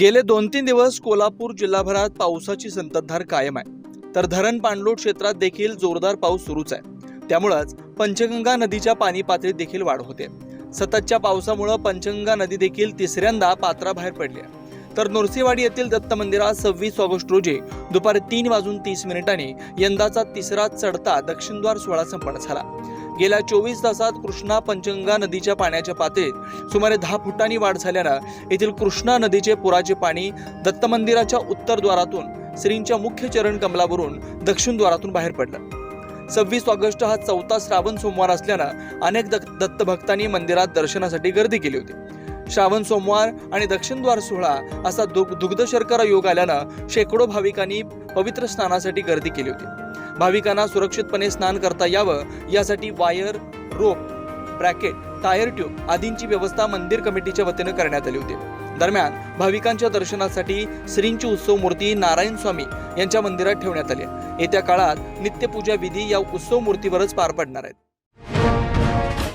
गेले दोन तीन दिवस कोल्हापूर जिल्हाभरात पावसाची संततधार कायम आहे. तर धरण पाणलोट क्षेत्रात देखील जोरदार पाऊस सुरूच आहे. त्यामुळंच पंचगंगा नदीच्या पाणी पातळीत देखील वाढ होते. सततच्या पावसामुळं पंचगंगा नदी देखील तिसऱ्यांदा पात्राबाहेर पडली आहे. तर नरसिंहवाडी येथील दत्त मंदिरात सव्वीस ऑगस्ट रोजी दुपारी तीन वाजून तीस मिनिटांनी यंदाचा तिसरा चढता दक्षिणद्वार सोहळा संपन्न झाला. गेल्या चोवीस तासात कृष्णा पंचगंगा नदीच्या पाण्याच्या पातळीत सुमारे दहा फुटांनी वाढ झाल्यानं येथील कृष्णा नदीचे पुराचे पाणी दत्त मंदिराच्या उत्तरद्वारातून श्रींच्या मुख्य चरण कमलावरून दक्षिण द्वारातून बाहेर पडलं. सव्वीस ऑगस्ट हा चौथा श्रावण सोमवार असल्यानं अनेक दत्तभक्तांनी दत्त मंदिरात दर्शनासाठी गर्दी केली होती. श्रावण सोमवार आणि दक्षिणद्वार सोहळा असा दुग दुग्ध शर्करा योग आल्यानं शेकडो भाविकांनी पवित्र स्नानासाठी गर्दी केली होती. भाविकांना सुरक्षितपणे स्नान करता यावं यासाठी wire rope bracket tyre tube आदींची व्यवस्था मंदिर कमिटीच्या वतीनं करण्यात आली होती. दरम्यान भाविकांच्या दर्शनासाठी श्रींची उत्सव मूर्ती नारायण स्वामी यांच्या मंदिरात ठेवण्यात आली. येत्या काळात नित्यपूजा विधी या उत्सव मूर्तीवरच पार पडणार आहेत.